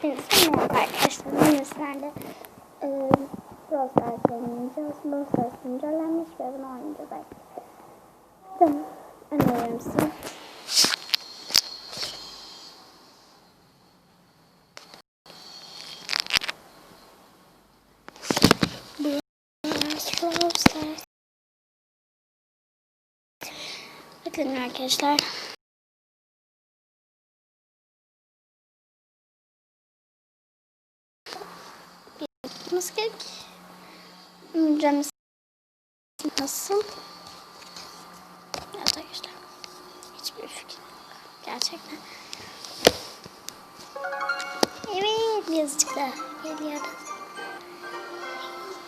Hepinize merhaba arkadaşlar. Bugün sizlerle e, Brawl Stars oynayacağız. Brawl Stars güncellenmiş ve bunu oynayacağız arkadaşlar. Tamam. Öneriyorum size. Bakın arkadaşlar. Nasıl gerek? Mücemiz nasıl? Evet arkadaşlar. Hiçbir fikrim yok. Gerçekten. Evet yazıcıklar geliyoruz.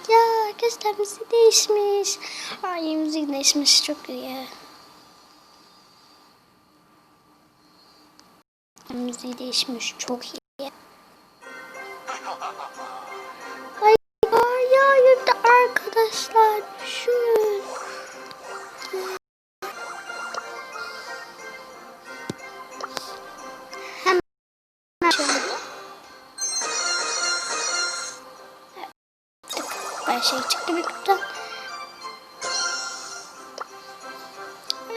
Ya arkadaşlar müzik değişmiş. Ay müzik değişmiş çok iyi. Müziği değişmiş çok iyi. Ben şey çıktı bir kutudan.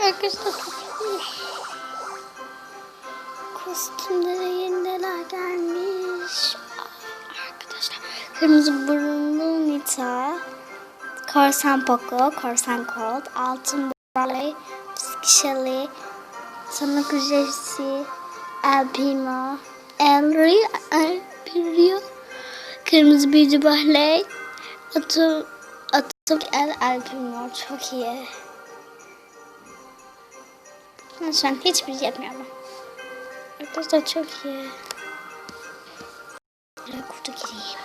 Arkadaşlar. Kostümlere yeniler gelmiş. Arkadaşlar kırmızı burunlu Nita, Korsan Poco, Korsan Colt, Altın Barley, Shelly, Sanık Jesse, El Primo, El Rio, Kırmızı Büyücü Barley, Atom, Atom El El Primo çok iyi. Şu an hiçbir şey yapmıyorum. Arkadaşlar çok iyi. Kurtu gireyim.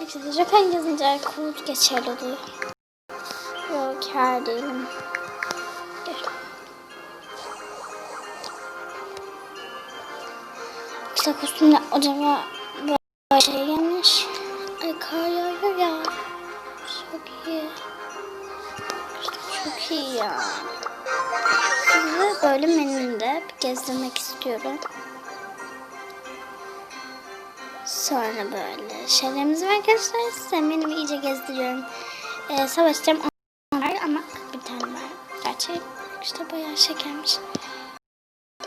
Arkadaşlar Joker yazınca kurt geçerli oluyor. Yok her değilim. Arkadaşlar kostümde acaba böyle şey gelmiş. Ay kar yağıyor ya. Çok iyi. Ya. Sizi böyle menümde bir gezdirmek istiyorum. Sonra böyle şeylerimiz var arkadaşlar. Size menümü iyice gezdiriyorum. Ee, savaşacağım onlar ama bir tane var. Gerçi işte bayağı şekermiş.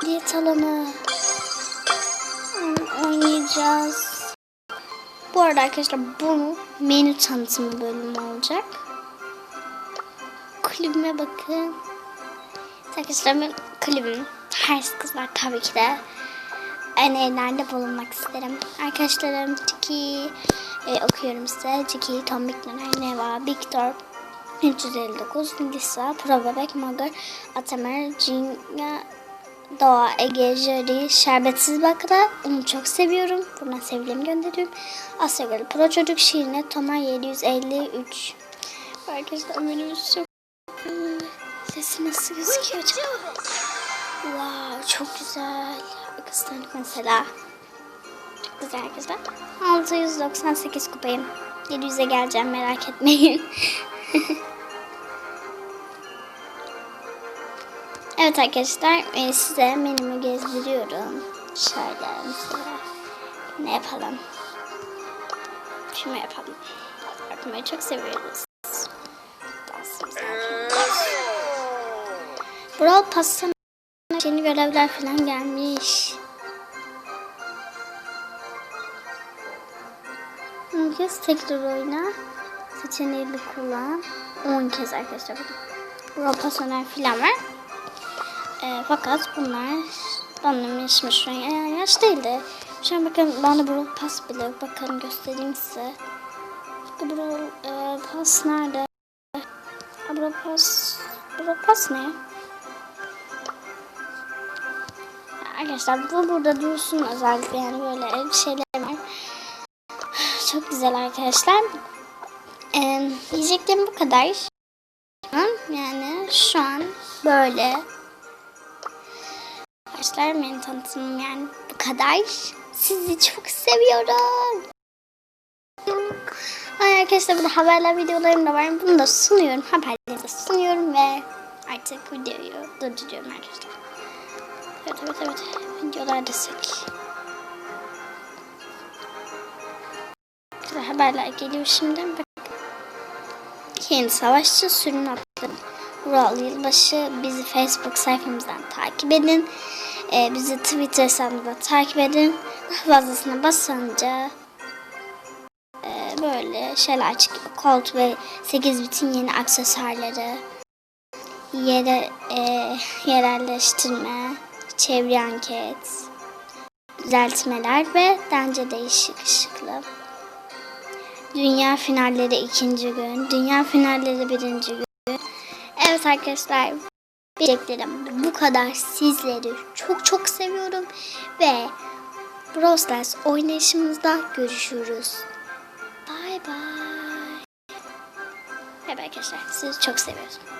Diyet alanı. Oynayacağız. Bu arada arkadaşlar bu menü tanıtımı bölümü olacak. Kulübüme bakın. Arkadaşlar ben kulübüm. Her kızlar tabii ki de önerilerde bulunmak isterim. Arkadaşlarım Tiki e, okuyorum size. Tiki, Tombik Nener, Neva, Victor, 359, Lisa, Pro Bebek, Magar, Atamer, Cinya, Doğa, Ege, Jari, Şerbetsiz Bakra. Onu çok seviyorum. Buradan sevgilerimi gönderiyorum. Asya Gölü, Pro Çocuk, Şirine, Tomar 753. Arkadaşlar benim çok Sesi nasıl gözüküyor acaba? Wow, çok güzel. Kıskandık mesela. Çok güzel güzel. 698 kupayım. 700'e geleceğim merak etmeyin. evet arkadaşlar e, size menümü gezdiriyorum. Şöyle mesela. Ne yapalım? Şunu yapalım. Yapmayı çok seviyoruz. Brawl Pass'tan yeni görevler falan gelmiş. On kez tekrar oyna. Seçeneğini kullan. 10 kez arkadaşlar. Brawl Pass falan var. Ee, fakat bunlar bana yaşmış şu an. Yani yaş değil de. Şu an bakın bana Brawl Pass bile. Bakın göstereyim size. Brawl e, Pass nerede? Brawl Pass, Brawl Pass ne? Arkadaşlar bu burada dursun özellikle yani böyle şeyler var. Çok güzel arkadaşlar. Ee, yiyeceklerim bu kadar. Yani şu an böyle. Arkadaşlar benim tanıtımım yani bu kadar. Sizi çok seviyorum. Ay arkadaşlar burada haberler videolarım da var. Bunu da sunuyorum. Haberleri de sunuyorum ve artık videoyu durduruyorum arkadaşlar. Evet evet evet. Videolar desek. haberler geliyor şimdi. Bak. Yeni savaşçı sürüm attı. Vural Yılbaşı bizi Facebook sayfamızdan takip edin. Ee, bizi Twitter hesabımızdan takip edin. Fazlasına basınca e, böyle şeyler çıkıyor. Colt ve 8 bitin yeni aksesuarları, yere e, yerelleştirme, çevre anket, düzeltmeler ve bence değişik ışıklı. Dünya finalleri ikinci gün, dünya finalleri birinci gün. Evet arkadaşlar, diyeceklerim bu kadar. Sizleri çok çok seviyorum ve Brawl Stars oynayışımızda görüşürüz. Bye bye. Evet arkadaşlar, sizi çok seviyorum.